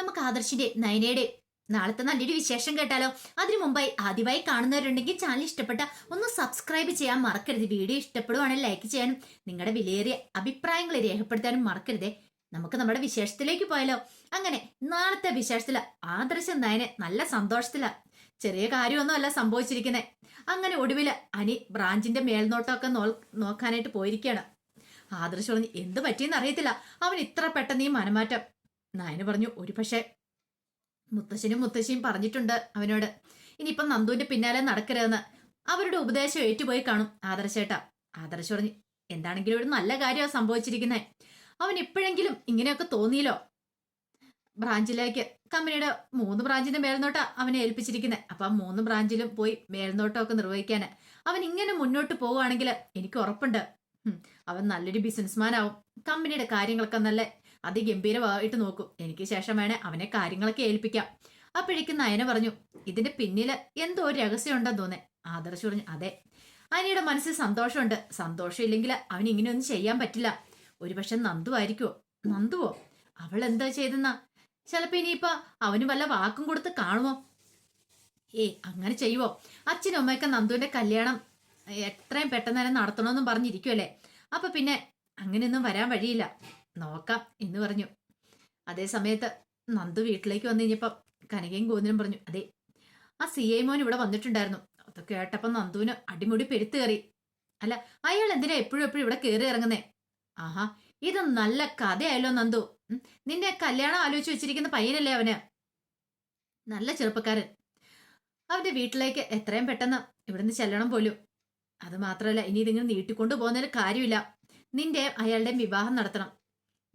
നമുക്ക് ആദർശിന്റെ നയനയുടെ നാളത്തെ നല്ലൊരു വിശേഷം കേട്ടാലോ? അതിനു മുമ്പായി ആദ്യമായി കാണുന്നവരുണ്ടെങ്കിൽ ചാനൽ ഇഷ്ടപ്പെട്ട ഒന്ന് സബ്സ്ക്രൈബ് ചെയ്യാൻ മറക്കരുത്. വീഡിയോ ഇഷ്ടപ്പെടുവാണെങ്കിൽ ലൈക്ക് ചെയ്യാനും നിങ്ങളുടെ വിലയേറിയ അഭിപ്രായങ്ങൾ രേഖപ്പെടുത്താനും മറക്കരുതേ. നമുക്ക് നമ്മുടെ വിശേഷത്തിലേക്ക് പോയാലോ? അങ്ങനെ നാളത്തെ വിശേഷത്തിൽ ആദർശം നയനെ നല്ല സന്തോഷത്തില. ചെറിയ കാര്യമൊന്നും അല്ല സംഭവിച്ചിരിക്കുന്നത് അങ്ങനെ ഒടുവിൽ അനി ബ്രാഞ്ചിന്റെ മേൽനോട്ടമൊക്കെ നോക്കാനായിട്ട് പോയിരിക്കുകയാണ്. ആദർശ് എന്ത് പറ്റിയെന്ന് അറിയത്തില്ല. അവൻ ഇത്ര പെട്ടെന്ന് ഈ മനമാറ്റം നയന് പറഞ്ഞു ഒരു പക്ഷേ മുത്തശ്ശനും മുത്തശ്ശിയും പറഞ്ഞിട്ടുണ്ട് അവനോട്. ഇനിയിപ്പം നന്ദുവിന്റെ പിന്നാലെ നടക്കരുതെന്ന് അവരുടെ ഉപദേശം ഏറ്റുപോയി കാണും ആദർശേട്ടാ. ആദർശ് പറഞ്ഞു എന്താണെങ്കിലും ഒരു നല്ല കാര്യമാണ് സംഭവിച്ചിരിക്കുന്നത് അവൻ എപ്പോഴെങ്കിലും ഇങ്ങനെയൊക്കെ തോന്നിയില്ലോ. ബ്രാഞ്ചിലേക്ക് കമ്പനിയുടെ മൂന്ന് ബ്രാഞ്ചിന്റെ മേൽനോട്ട അവനെ ഏൽപ്പിച്ചിരിക്കുന്നത് അപ്പൊ ആ മൂന്ന് ബ്രാഞ്ചിലും പോയി മേൽനോട്ടമൊക്കെ നിർവഹിക്കാൻ അവൻ ഇങ്ങനെ മുന്നോട്ട് പോവുകയാണെങ്കിൽ എനിക്ക് ഉറപ്പുണ്ട്. അവൻ നല്ലൊരു ബിസിനസ്മാൻ ആവും കമ്പനിയുടെ കാര്യങ്ങളൊക്കെ നല്ല അതിഗംഭീരമായിട്ട് നോക്കും. എനിക്ക് ശേഷം വേണേ അവനെ കാര്യങ്ങളൊക്കെ ഏൽപ്പിക്കാം. അപ്പോഴേക്കും നയന പറഞ്ഞു ഇതിന്റെ പിന്നിൽ എന്തോ ഒരു രഹസ്യം ഉണ്ടെന്ന് തോന്നേ. ആദർശ് പറഞ്ഞു അതെ. അനിയുടെ മനസ്സിൽ സന്തോഷമുണ്ട്. സന്തോഷം ഇല്ലെങ്കിൽ അവൻ ഇങ്ങനെയൊന്നും ചെയ്യാൻ പറ്റില്ല. ഒരുപക്ഷെ നന്ദു ആയിരിക്കുമോ നന്ദുവോ? അവൾ എന്താ ചെയ്തെന്നാ? ചിലപ്പോ ഇനിയിപ്പോ അവന് വല്ല വാക്കും കൊടുത്ത് കാണുമോ? ഏയ് അങ്ങനെ ചെയ്യുവോ? അച്ഛനും അമ്മയൊക്കെ നന്ദുവിന്റെ കല്യാണം എത്രയും പെട്ടെന്ന് തന്നെ നടത്തണമെന്നും പറഞ്ഞിരിക്കുമല്ലേ അപ്പൊ പിന്നെ അങ്ങനെയൊന്നും വരാൻ വഴിയില്ല. നോക്കാം എന്ന് പറഞ്ഞു. അതേ സമയത്ത് നന്ദു വീട്ടിലേക്ക് വന്നു കഴിഞ്ഞപ്പം കനകയും ഗോവിന്ദനും പറഞ്ഞു അതെ ആ സി ഐ മോൻ ഇവിടെ വന്നിട്ടുണ്ടായിരുന്നു. അതൊക്കെ കേട്ടപ്പം നന്ദുവിന് അടിമുടി പെരുത്ത് കയറി. അല്ല അയാൾ എന്തിനാ എപ്പോഴും എപ്പോഴും ഇവിടെ കയറി ഇറങ്ങുന്നേ? ആഹാ ഇത് നല്ല കഥയായല്ലോ നന്ദു. നിന്റെ കല്യാണം ആലോചിച്ച് വെച്ചിരിക്കുന്ന പയ്യനല്ലേ അവന്? നല്ല ചെറുപ്പക്കാരൻ. അവന്റെ വീട്ടിലേക്ക് എത്രയും പെട്ടെന്ന് ഇവിടുന്ന് ചെല്ലണം പോലും. അത് മാത്രമല്ല ഇനി ഇതിങ്ങനെ നീട്ടിക്കൊണ്ടു പോകുന്നതിൽ കാര്യമില്ല. നിന്റെ അയാളുടെയും വിവാഹം നടത്തണം.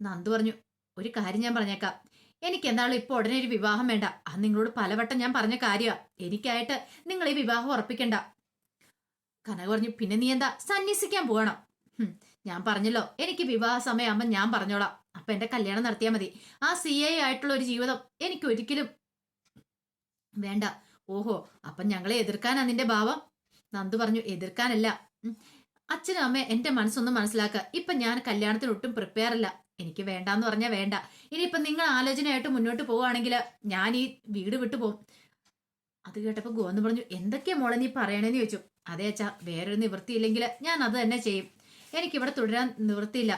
നന്ദു പറഞ്ഞു ഒരു കാര്യം ഞാൻ പറഞ്ഞേക്കാം. എനിക്ക് എന്താണോ ഇപ്പൊ ഉടനെ ഒരു വിവാഹം വേണ്ട. അത് നിങ്ങളോട് പലവട്ടം ഞാൻ പറഞ്ഞ കാര്യമാ എനിക്കായിട്ട് നിങ്ങൾ ഈ വിവാഹം ഉറപ്പിക്കണ്ട. കനക പറഞ്ഞു പിന്നെ നീ എന്താ? സന്യസിക്കാൻ പോകണം. ഞാൻ പറഞ്ഞല്ലോ എനിക്ക് വിവാഹ സമയമാകുമ്പോൾ ഞാൻ പറഞ്ഞോളാം. അപ്പൊ എന്റെ കല്യാണം നടത്തിയാൽ മതി. ആ സി ആയിട്ടുള്ള ഒരു ജീവിതം എനിക്ക് ഒരിക്കലും വേണ്ട. ഓഹോ അപ്പൊ ഞങ്ങളെ എതിർക്കാനാ നിന്റെ ഭാവം? നന്ദു പറഞ്ഞു എതിർക്കാനല്ല. അച്ഛനും അമ്മ എന്റെ മനസ്സൊന്നും മനസ്സിലാക്കുക ഇപ്പൊ ഞാൻ കല്യാണത്തിന് ഒട്ടും പ്രിപ്പയർ അല്ല. എനിക്ക് വേണ്ട എന്ന് പറഞ്ഞാൽ വേണ്ട. ഇനിയിപ്പം നിങ്ങൾ ആലോചനയായിട്ട് മുന്നോട്ട് പോവുകയാണെങ്കിൽ ഞാൻ ഈ വീട് വിട്ടു പോകും. അത് കേട്ടപ്പോൾ ഗോന്ന് പറഞ്ഞു എന്തൊക്കെയാ മോളെ നീ പറയണേന്ന് ചോദിച്ചു. അതേ അച്ഛാ വേറൊരു നിവൃത്തിയില്ലെങ്കിൽ ഞാൻ അത് തന്നെ ചെയ്യും. എനിക്കിവിടെ തുടരാൻ നിവൃത്തിയില്ല.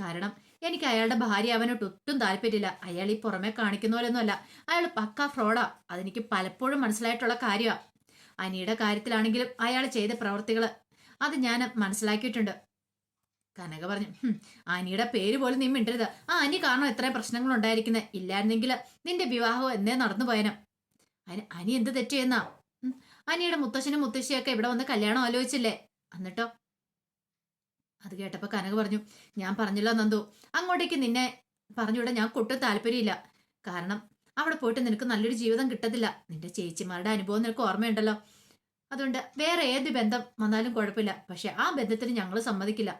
കാരണം എനിക്ക് അയാളുടെ ഭാര്യ അവനോട്ട് ഒട്ടും താല്പര്യമില്ല. അയാൾ ഈ പുറമെ കാണിക്കുന്ന പോലൊന്നുമല്ല അയാൾ പക്ക ഫ്രോഡാ അതെനിക്ക് പലപ്പോഴും മനസ്സിലായിട്ടുള്ള കാര്യമാണ് അനിയുടെ കാര്യത്തിലാണെങ്കിലും അയാൾ ചെയ്ത പ്രവർത്തികൾ അത് ഞാൻ മനസ്സിലാക്കിയിട്ടുണ്ട്. കനക പറഞ്ഞു ആനിയുടെ പേര് പോലും നീ മിണ്ടരുത്. ആ അനി കാരണം എത്രയും പ്രശ്നങ്ങൾ ഉണ്ടായിരിക്കുന്നത് ഇല്ലായിരുന്നെങ്കിൽ നിന്റെ വിവാഹം എന്നേ നടന്നു പോയനം. അതിന് അനി എന്ത് തെറ്റിയെന്നാ അനിയുടെ മുത്തശ്ശനും മുത്തശ്ശിയൊക്കെ ഇവിടെ വന്ന് കല്യാണം ആലോചിച്ചില്ലേ? എന്നിട്ടോ? അത് കേട്ടപ്പോ കനക പറഞ്ഞു ഞാൻ പറഞ്ഞല്ലോ നന്ദു അങ്ങോട്ടേക്ക് നിന്നെ പറഞ്ഞുവിടെ ഞാൻ കൊട്ടും താല്പര്യമില്ല. കാരണം അവിടെ പോയിട്ട് നിനക്ക് നല്ലൊരു ജീവിതം കിട്ടത്തില്ല. നിന്റെ ചേച്ചിമാരുടെ അനുഭവം നിനക്ക് ഓർമ്മയുണ്ടല്ലോ. അതുകൊണ്ട് വേറെ ഏത് ബന്ധം വന്നാലും കുഴപ്പമില്ല. പക്ഷെ ആ ബന്ധത്തിന് ഞങ്ങൾ സമ്മതിക്കില്ല.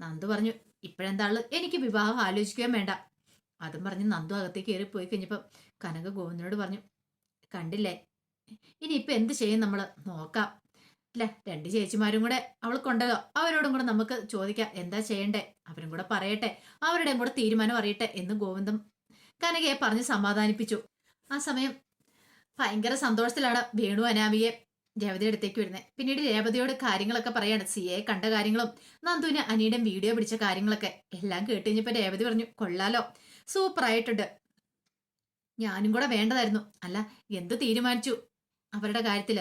നന്ദു പറഞ്ഞു ഇപ്പോഴെന്താൾ? എനിക്ക് വിവാഹം ആലോചിക്കുകയും വേണ്ട. അതും പറഞ്ഞ് നന്ദു അകത്തേക്ക് കയറി പോയി കഴിഞ്ഞപ്പം കനക ഗോവിന്ദനോട് പറഞ്ഞു കണ്ടില്ലേ? ഇനി ഇനിയിപ്പൊ എന്ത് ചെയ്യും നമ്മൾ നോക്കാം. അല്ല രണ്ട് ചേച്ചിമാരും കൂടെ അവൾക്കുണ്ടല്ലോ അവരോടും കൂടെ നമുക്ക് ചോദിക്കാം. എന്താ ചെയ്യണ്ടേ? അവരും കൂടെ പറയട്ടെ. അവരുടെയും കൂടെ തീരുമാനം അറിയട്ടെ എന്ന് ഗോവിന്ദം കനകയെ പറഞ്ഞ് സമാധാനിപ്പിച്ചു. ആ സമയം ഭയങ്കര സന്തോഷത്തിലാണ് വേണു അനാമിയെ രേവതി അടുത്തേക്ക് വരുന്നത് പിന്നീട് രേവതിയോട് കാര്യങ്ങളൊക്കെ പറയാണ്. സിയെ കണ്ട കാര്യങ്ങളും നന്ദുവിന് അനിയുടെ വീഡിയോ പിടിച്ച കാര്യങ്ങളൊക്കെ എല്ലാം കേട്ട് കഴിഞ്ഞപ്പോ രേവതി പറഞ്ഞു കൊള്ളാലോ. സൂപ്പർ ആയിട്ടുണ്ട്. ഞാനും കൂടെ വേണ്ടതായിരുന്നു. അല്ല എന്ത് തീരുമാനിച്ചു? അവരുടെ കാര്യത്തിൽ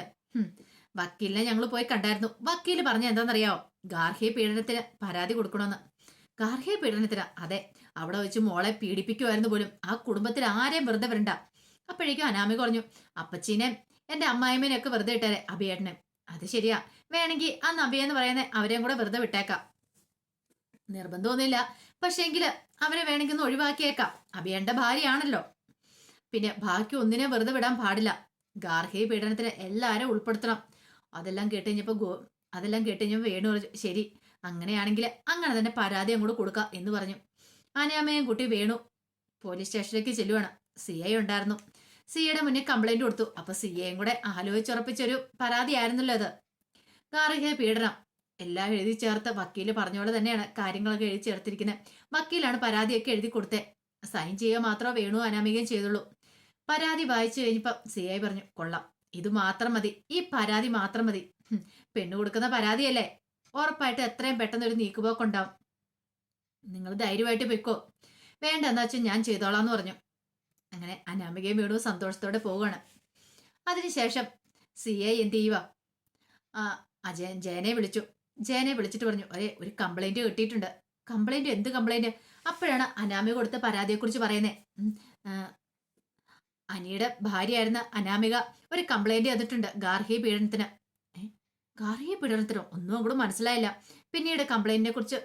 വക്കീലിനെ ഞങ്ങൾ പോയി കണ്ടായിരുന്നു. വക്കീൽ പറഞ്ഞ എന്താണെന്നറിയാവോ? ഗാർഹിക പീഡനത്തിന് പരാതി കൊടുക്കണമെന്ന് ഗാർഹിക പീഡനത്തിന്? അതെ അവിടെ വെച്ച് മോളെ പീഡിപ്പിക്കുമായിരുന്നു പോലും. ആ കുടുംബത്തിൽ ആരെയും വെറുതെ വരണ്ട. അപ്പോഴേക്കും അനാമി പറഞ്ഞു അപ്പച്ചീനെ എന്റെ അമ്മായിമ്മേനെയൊക്കെ വെറുതെ ഇട്ടേരെ അഭിയേട്ടനെ. അത് ശരിയാ. വേണമെങ്കിൽ ആ നബിയെന്ന് പറയുന്ന അവരെയും കൂടെ വെറുതെ വിട്ടേക്കാം. നിർബന്ധമൊന്നുമില്ല. പക്ഷേങ്കിൽ അവരെ വേണമെങ്കിൽ ഒന്ന് ഒഴിവാക്കിയേക്കാം. അഭിയേണ്ട ഭാര്യയാണല്ലോ. പിന്നെ ബാക്കി ഒന്നിനെ വെറുതെ വിടാൻ പാടില്ല. ഗാർഹിക പീഡനത്തിന് എല്ലാവരും ഉൾപ്പെടുത്തണം. അതെല്ലാം കേട്ട് അതെല്ലാം കേട്ട് വേണു ശരി അങ്ങനെയാണെങ്കിൽ അങ്ങനെ തന്നെ പരാതി അങ്ങോട്ട് കൊടുക്കുക എന്ന് പറഞ്ഞു. ആനയാമ്മയും കുട്ടി വേണു പോലീസ് സ്റ്റേഷനിലേക്ക് ചെല്ലുവാണ്. സി ഐ ഉണ്ടായിരുന്നു. സി ഐയുടെ മുന്നിൽ കംപ്ലൈന്റ് കൊടുത്തു. അപ്പൊ സി ഐയും കൂടെ ആലോചിച്ചുറപ്പിച്ചൊരു പരാതി ആയിരുന്നല്ലോ അത്. ഗാർഹിക പീഡനം. എല്ലാം എഴുതി ചേർത്ത് വക്കീൽ പറഞ്ഞോളെ തന്നെയാണ് കാര്യങ്ങളൊക്കെ എഴുതി ചേർത്തിരിക്കുന്നത് വക്കീലാണ് പരാതിയൊക്കെ എഴുതി കൊടുത്തേ. സൈൻ ചെയ്യുക മാത്രമേ വേണു അനാമികയും ചെയ്തുള്ളൂ. പരാതി വായിച്ചു കഴിഞ്ഞപ്പോൾ സി ഐ പറഞ്ഞു കൊള്ളാം. ഇത് മാത്രം മതി. ഈ പരാതി മാത്രം മതി. പെണ്ണു കൊടുക്കുന്ന പരാതിയല്ലേ? ഉറപ്പായിട്ട് എത്രയും പെട്ടെന്ന് ഒരു നീക്കുപോക്കുണ്ടാവും. നിങ്ങൾ ധൈര്യമായിട്ട് പൊയ്ക്കോ. വേണ്ടെന്നു വെച്ചാൽ ഞാൻ ചെയ്തോളാന്ന് പറഞ്ഞു. അങ്ങനെ അനാമികയും വീടും സന്തോഷത്തോടെ പോവുകയാണ്. അതിനുശേഷം സി എ എന്ത് ചെയ്യുക അജയൻ ജയനെ വിളിച്ചു. ജയനെ വിളിച്ചിട്ട് പറഞ്ഞു ഒരേ ഒരു കംപ്ലൈന്റ് കിട്ടിയിട്ടുണ്ട്. കംപ്ലൈന്റ് എന്ത് കംപ്ലൈന്റ് അപ്പോഴാണ് അനാമിക കൊടുത്ത പരാതിയെക്കുറിച്ച് പറയുന്നത് അനിയുടെ ഭാര്യയായിരുന്ന അനാമിക ഒരു കംപ്ലൈന്റ് തന്നിട്ടുണ്ട് ഗാർഹിക പീഡനത്തിന്. ഗാർഹിക പീഡനത്തിനോ? ഒന്നും അങ്ങോട്ട് മനസ്സിലായില്ല. പിന്നീട് കംപ്ലൈന്റിനെ കുറിച്ച്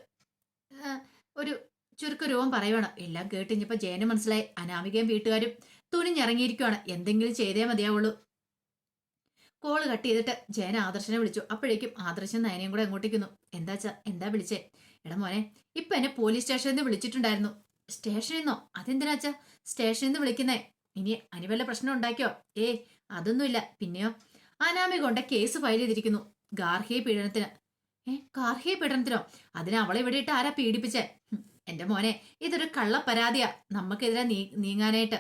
ഒരു ചുരുക്കരൂപം പറയുവാണ്. എല്ലാം കേട്ടിഞ്ഞപ്പോ ജയന് മനസ്സിലായി. അനാമികയും വീട്ടുകാരും തുനിഞ്ഞിറങ്ങിയിരിക്കുവാണ്. എന്തെങ്കിലും ചെയ്തേ മതിയാവുള്ളൂ. കോൾ കട്ട് ചെയ്തിട്ട് ജയൻ ആദർശനെ വിളിച്ചു. അപ്പോഴേക്കും ആദർശൻ നയനയും കൂടെ അങ്ങോട്ടേക്കുന്നു എന്താച്ചാ എന്താ വിളിച്ചേ? എടാ മോനെ ഇപ്പൊ എന്നെ പോലീസ് സ്റ്റേഷനിൽ നിന്ന് വിളിച്ചിട്ടുണ്ടായിരുന്നു. സ്റ്റേഷനിൽ നിന്നോ അതെന്തിനാച്ചാ സ്റ്റേഷനിൽ നിന്ന് വിളിക്കുന്നേ. ഇനി അനി വല്ല പ്രശ്നം ഉണ്ടാക്കിയോ? ഏ അതൊന്നുമില്ല. പിന്നെയോ? അനാമി കൊണ്ട കേസ് ഫയൽ ചെയ്തിരിക്കുന്നു. ഗാർഹിക പീഡനത്തിന്. ഏ ഗാർഹിക പീഡനത്തിനോ? അതിനെ അവളെ ഇവിടെ ഇട്ട് ആരാ പീഡിപ്പിച്ചേ? എന്റെ മോനെ ഇതൊരു കള്ള പരാതിയാ നമുക്കെതിരെ നീ നീങ്ങാനായിട്ട്.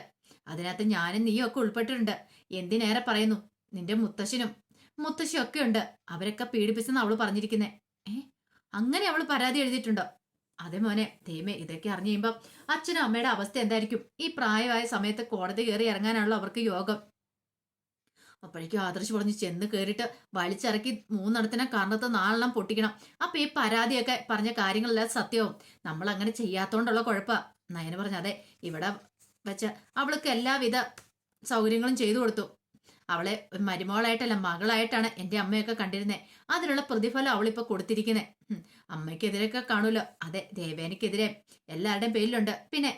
അതിനകത്ത് ഞാനും നീയും ഒക്കെ ഉൾപ്പെട്ടിട്ടുണ്ട്. എന്തിനേറെ പറയുന്നു? നിന്റെ മുത്തശ്ശനും മുത്തശ്ശിയും ഒക്കെ ഉണ്ട്. അവരൊക്കെ പീഡിപ്പിച്ചെന്ന് അവൾ പറഞ്ഞിരിക്കുന്നേ. ഏ? അങ്ങനെ അവൾ പരാതി എഴുതിയിട്ടുണ്ടോ? അതെ മോനെ ദൈവമേ ഇതൊക്കെ അറിഞ്ഞു കഴിയുമ്പോൾ അച്ഛനും അമ്മയുടെ അവസ്ഥ എന്തായിരിക്കും? ഈ പ്രായമായ സമയത്ത് കോടതി കയറി ഇറങ്ങാനാണല്ലോ അവർക്ക് യോഗം. അപ്പോഴേക്കും ആദർശ് പറഞ്ഞു ചെന്ന് കയറിയിട്ട് വലിച്ചിറക്കി മൂന്നിടത്തിനെ കണ്ണത്ത് നാലെണ്ണം പൊട്ടിക്കണം. അപ്പൊ ഈ പരാതിയൊക്കെ പറഞ്ഞ കാര്യങ്ങളെല്ലാം സത്യവും. നമ്മൾ അങ്ങനെ ചെയ്യാത്തോണ്ടുള്ള കുഴപ്പ. നയന് പറഞ്ഞു അതെ ഇവിടെ വെച്ച് അവൾക്ക് എല്ലാവിധ സൗകര്യങ്ങളും ചെയ്തു കൊടുത്തു. അവളെ മരുമകളായിട്ടല്ല മകളായിട്ടാണ് എന്റെ അമ്മയൊക്കെ കണ്ടിരുന്നത് അതിനുള്ള പ്രതിഫലം അവളിപ്പോ കൊടുത്തിരിക്കുന്നത് അമ്മയ്ക്കെതിരെയൊക്കെ കാണൂലോ? അതെ ദേവേനക്കെതിരെ എല്ലാവരുടെയും പേരിലുണ്ട്. പിന്നെ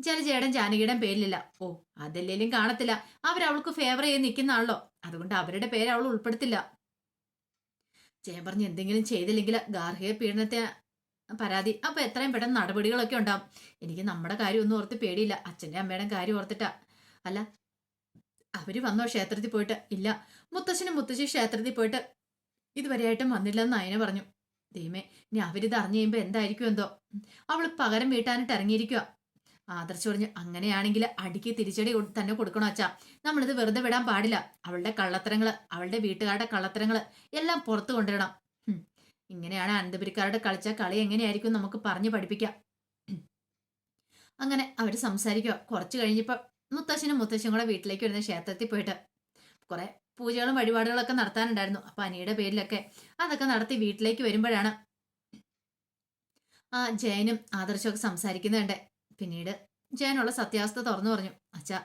ജലജേടൻ ജാനകിയുടെ പേരിലില്ല. ഓ അതല്ലേലും കാണത്തില്ല. അവരവൾക്ക് ഫേവർ ചെയ്ത് നിൽക്കുന്നതാണല്ലോ. അതുകൊണ്ട് അവരുടെ പേര് അവൾ ഉൾപ്പെടുത്തില്ല. ജയം പറഞ്ഞ് എന്തെങ്കിലും ചെയ്തില്ലെങ്കിൽ ഗാർഹിക പീഡനത്തെ പരാതി. അപ്പൊ എത്രയും പെട്ടെന്ന് നടപടികളൊക്കെ ഉണ്ടാവും. എനിക്ക് നമ്മുടെ കാര്യം ഒന്നും ഓർത്ത് പേടിയില്ല. അച്ഛന്റെ അമ്മയുടെ കാര്യം ഓർത്തിട്ടാ. അല്ല അവർ വന്നോ ക്ഷേത്രത്തിൽ പോയിട്ട്? ഇല്ല. മുത്തശ്ശനും മുത്തശ്ശി ക്ഷേത്രത്തിൽ പോയിട്ട് ഇതുവരെയായിട്ടും വന്നില്ലെന്ന് അയന പറഞ്ഞു. ദൈവമേ ഇനി അവരിത് അറിഞ്ഞു കഴിയുമ്പോ എന്തായിരിക്കും എന്തോ? അവൾ പകരം വീട്ടാനിട്ട് ഇറങ്ങിയിരിക്കുക ആദർശ് പറഞ്ഞു അങ്ങനെയാണെങ്കിൽ അടിക്ക് തിരിച്ചടി തന്നെ കൊടുക്കണോ അച്ഛാ? നമ്മളിത് വെറുതെ വിടാൻ പാടില്ല. അവളുടെ കള്ളത്തരങ്ങൾ അവളുടെ വീട്ടുകാരുടെ കള്ളത്തരങ്ങൾ എല്ലാം പുറത്തു കൊണ്ടുവരണം. ഇങ്ങനെയാണ് അനന്തപുരിക്കാരുടെ കളിച്ച കളി എങ്ങനെയായിരിക്കും നമുക്ക് പറഞ്ഞു പഠിപ്പിക്കാം. അങ്ങനെ അവർ സംസാരിക്കുക കുറച്ച് കഴിഞ്ഞപ്പോൾ മുത്തശ്ശനും മുത്തശ്ശനും കൂടെ വീട്ടിലേക്ക് വരുന്ന ക്ഷേത്രത്തിൽ പോയിട്ട് കുറെ പൂജകളും വഴിപാടുകളൊക്കെ നടത്താനുണ്ടായിരുന്നു. അപ്പൊ അനിയുടെ പേരിലൊക്കെ അതൊക്കെ നടത്തി വീട്ടിലേക്ക് വരുമ്പോഴാണ് ആ ജയനും ആദർശമൊക്കെ സംസാരിക്കുന്നുണ്ട്. പിന്നീട് ജയനുള്ള സത്യാവസ്ഥ തുറന്നു പറഞ്ഞു. അച്ഛാ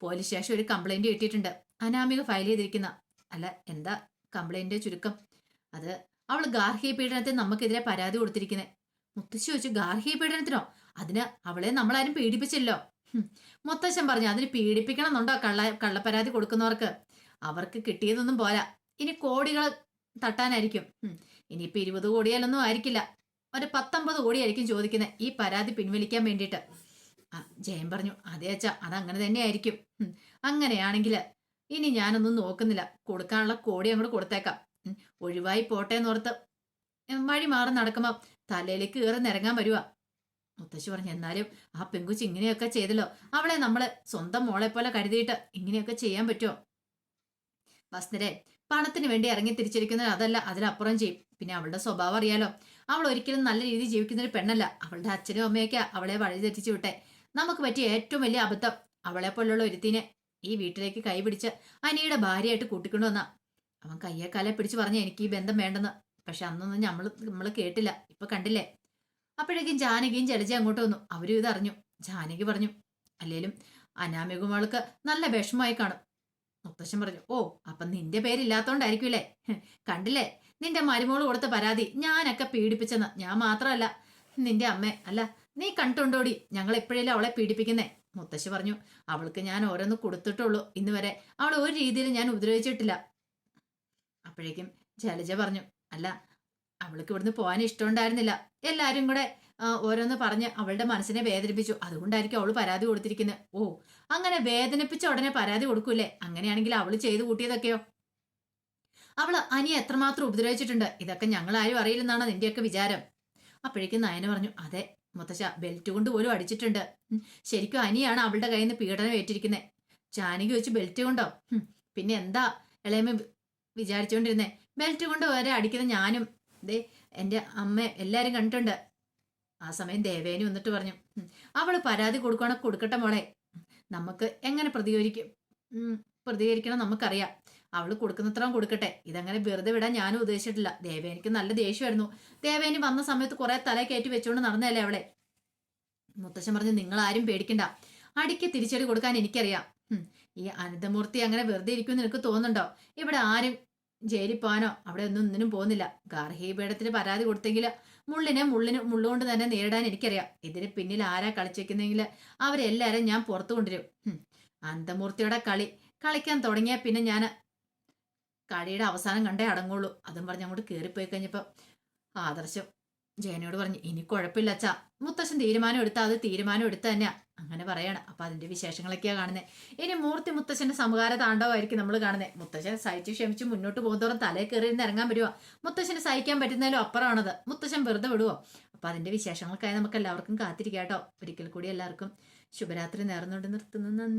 പോലീസ് സ്റ്റേഷൻ ഒരു കംപ്ലൈന്റ് കിട്ടിയിട്ടുണ്ട്. അനാമിക ഫയൽ ചെയ്തിരിക്കുന്ന അല്ല എന്താ കംപ്ലൈന്റ് ചുരുക്കം? അത് അവൾ ഗാർഹിക പീഡനത്തിന് നമുക്കെതിരെ പരാതി കൊടുത്തിരിക്കുന്നത് മുത്തശ്ശി ചോദിച്ചു ഗാർഹിക പീഡനത്തിനോ? അതിന് അവളെ നമ്മളാരും പീഡിപ്പിച്ചില്ലോ. മുത്തശ്ശൻ പറഞ്ഞു അതിന് പീഡിപ്പിക്കണം എന്നുണ്ടോ കള്ള കള്ളപ്പരാതി കൊടുക്കുന്നവർക്ക്? അവർക്ക് കിട്ടിയതൊന്നും പോരാ. ഇനി കോടികൾ തട്ടാനായിരിക്കും. ഇനിയിപ്പോ ഇരുപത് കോടിയാലൊന്നും ആയിരിക്കില്ല. ഒരു പത്തൊമ്പത് കോടിയായിരിക്കും ചോദിക്കുന്നത് ഈ പരാതി പിൻവലിക്കാൻ വേണ്ടിയിട്ട്. ആ ജയൻ പറഞ്ഞു അതെ അച്ഛാ അതങ്ങനെ തന്നെയായിരിക്കും. അങ്ങനെയാണെങ്കിൽ ഇനി ഞാനൊന്നും നോക്കുന്നില്ല. കൊടുക്കാനുള്ള കോടി അങ്ങോട്ട് കൊടുത്തേക്കാം. ഒഴിവായി പോട്ടെ എന്നോർത്ത് വഴി മാറി നടക്കുമ്പോ തലയിലേക്ക് കയറി നിരങ്ങാൻ വരുക മുത്തശ്ശി പറഞ്ഞു എന്നാലും ആ പെങ്കുച്ച് ഇങ്ങനെയൊക്കെ ചെയ്തല്ലോ. അവളെ നമ്മൾ സ്വന്തം മോളെ പോലെ കരുതിയിട്ട് ഇങ്ങനെയൊക്കെ ചെയ്യാൻ പറ്റുമോ വസ്തുരെ പണത്തിന് വേണ്ടി ഇറങ്ങി തിരിച്ചിരിക്കുന്നത് അതല്ല അതിലപ്പുറം ചെയ്യും. പിന്നെ അവളുടെ സ്വഭാവം അറിയാലോ. അവൾ ഒരിക്കലും നല്ല രീതിയിൽ ജീവിക്കുന്ന ഒരു പെണ്ണല്ല. അവളുടെ അച്ഛനും അമ്മയൊക്കെ അവളെ വഴി തെറ്റിച്ചു വിട്ടെ. നമുക്ക് പറ്റിയ ഏറ്റവും വലിയ അബദ്ധം അവളെ പോലുള്ള ഒരുത്തിനെ ഈ വീട്ടിലേക്ക് കൈപിടിച്ച് അനിയുടെ ഭാര്യയായിട്ട് കൂട്ടിക്കൊണ്ടു വന്ന. അവൻ കയ്യേക്കാലെ കാലെ പിടിച്ച് പറഞ്ഞ എനിക്ക് ഈ ബന്ധം വേണ്ടെന്ന്. പക്ഷെ അന്നൊന്നും നമ്മൾ നമ്മൾ കേട്ടില്ല. ഇപ്പൊ കണ്ടില്ലേ? അപ്പോഴേക്കും ജാനകിയും ജലജ അങ്ങോട്ട് വന്നു. അവരും ഇതറിഞ്ഞു ജാനകി പറഞ്ഞു അല്ലേലും അനാമികുമാൾക്ക് നല്ല വിഷമമായി കാണും. മുത്തശ്ശൻ പറഞ്ഞു ഓ അപ്പൊ നിന്റെ പേരില്ലാത്തോണ്ടായിരിക്കൂലേ അല്ലേ കണ്ടില്ലേ? നിന്റെ മരുമോൾ കൊടുത്ത പരാതി ഞാനൊക്കെ പീഡിപ്പിച്ചെന്ന്. ഞാൻ മാത്രമല്ല. നിന്റെ അമ്മ അല്ല നീ കണ്ടുണ്ടോടി ഞങ്ങൾ എപ്പോഴേലും അവളെ പീഡിപ്പിക്കുന്നേ. മുത്തശ്ശി പറഞ്ഞു അവൾക്ക് ഞാൻ ഓരോന്ന് കൊടുത്തിട്ടുള്ളൂ. ഇന്ന് വരെ അവളെ ഒരു രീതിയിൽ ഞാൻ ഉപദ്രവിച്ചിട്ടില്ല. അപ്പോഴേക്കും ജലജ പറഞ്ഞു അല്ല അവൾക്ക് ഇവിടുന്ന് പോകാൻ ഇഷ്ടമുണ്ടായിരുന്നില്ല. എല്ലാവരും കൂടെ ഓരോന്ന് പറഞ്ഞ് അവളുടെ മനസ്സിനെ വേദനിപ്പിച്ചു. അതുകൊണ്ടായിരിക്കും അവൾ പരാതി കൊടുത്തിരിക്കുന്നത് ഓ അങ്ങനെ വേദനിപ്പിച്ച ഉടനെ പരാതി കൊടുക്കൂലേ അങ്ങനെയാണെങ്കിൽ അവൾ ചെയ്തു കൂട്ടിയതൊക്കെയോ? അവൾ അനിയെ എത്രമാത്രം ഉപദ്രവിച്ചിട്ടുണ്ട്? ഇതൊക്കെ ഞങ്ങൾ ആരും അറിയില്ലെന്നാണ് നിന്റെയൊക്കെ വിചാരം? അപ്പോഴേക്കും നയന പറഞ്ഞു അതെ മുത്തശ്ശ ബെൽറ്റ് കൊണ്ട് പോലും അടിച്ചിട്ടുണ്ട്. ശരിക്കും അനിയാണ് അവളുടെ കയ്യിൽ നിന്ന് പീഡനം ഏറ്റിരിക്കുന്നത് ജാനകി വെച്ച് ബെൽറ്റ് കൊണ്ടോ? പിന്നെ എന്താ ഇളയമ്മ വിചാരിച്ചുകൊണ്ടിരുന്നേ ബെൽറ്റ് കൊണ്ട് വരെ അടിക്കുന്ന ഞാനും ദേ എന്റെ അമ്മ എല്ലാവരും കണ്ടിട്ടുണ്ട്. ആ സമയം ദേവേനി വന്നിട്ട് പറഞ്ഞു അവൾ പരാതി കൊടുക്കണ കൊടുക്കട്ടെ മോളെ. നമുക്ക് എങ്ങനെ പ്രതികരിക്കും പ്രതികരിക്കണം നമുക്കറിയാം. അവൾ കൊടുക്കുന്നത്രയും കൊടുക്കട്ടെ. ഇതങ്ങനെ വെറുതെ വിടാൻ ഞാനും ഉദ്ദേശിച്ചിട്ടില്ല. ദേവേനിക്ക് നല്ല ദേഷ്യമായിരുന്നു. ദേവേനി വന്ന സമയത്ത് കുറെ തല കയറ്റി വെച്ചുകൊണ്ട് നടന്നല്ലേ അവളെ. മുത്തശ്ശൻ പറഞ്ഞു നിങ്ങൾ ആരും പേടിക്കണ്ട. അടിക്ക് തിരിച്ചടി കൊടുക്കാൻ എനിക്കറിയാം. ഈ അനന്തമൂർത്തി അങ്ങനെ വെറുതെ ഇരിക്കുമെന്ന് എനിക്ക് തോന്നുന്നുണ്ടോ? ഇവിടെ ആരും ജയിലിൽ പോകാനോ അവിടെ ഒന്നും ഒന്നിനും പോകുന്നില്ല. ഗാർഹിക പീഠത്തിന് പരാതി കൊടുത്തെങ്കിൽ മുള്ളിനെ മുള്ളിന് മുള്ളുകൊണ്ട് തന്നെ നേരിടാൻ എനിക്കറിയാം. ഇതിന് പിന്നിൽ ആരാ കളിച്ചേക്കുന്നെങ്കിൽ അവരെല്ലാരും ഞാൻ പുറത്തു കൊണ്ടുവരും. അന്തമൂർത്തിയുടെ കളി കളിക്കാൻ തുടങ്ങിയാൽ പിന്നെ ഞാൻ കളിയുടെ അവസാനം കണ്ടേ അടങ്ങുള്ളൂ. അതും പറഞ്ഞ് അങ്ങോട്ട് കയറിപ്പോയി കഴിഞ്ഞപ്പോൾ ആദർശം ജയനോട് പറഞ്ഞു ഇനി കുഴപ്പമില്ല അച്ഛാ. മുത്തശ്ശൻ തീരുമാനം എടുത്താൽ അത് തീരുമാനം എടുത്ത തന്നെയാ. അങ്ങനെ പറയാണ്. അപ്പൊ അതിന്റെ വിശേഷങ്ങളൊക്കെയാ കാണുന്നത് ഇനി മൂർത്തി മുത്തശ്ശന്റെ സമകാര താണ്ഡവമായിരിക്കും നമ്മൾ കാണുന്നത് മുത്തശ്ശൻ സഹിച്ച് ക്ഷമിച്ച് മുന്നോട്ട് പോകുന്നതോറും തലേ കയറി നിന്ന് ഇറങ്ങാൻ വരുവാ. മുത്തശ്ശന് സഹിക്കാൻ പറ്റുന്നതിലും അപ്പുറമാണത്. മുത്തശ്ശൻ വെറുതെ വിടുവോ? അപ്പൊ അതിന്റെ വിശേഷങ്ങൾക്കായി നമുക്ക് എല്ലാവർക്കും കാത്തിരിക്കാം കേട്ടോ. ഒരിക്കൽ കൂടി എല്ലാവർക്കും ശുഭരാത്രി നേർന്നുകൊണ്ട് നിർത്തുന്നു. നന്ദി.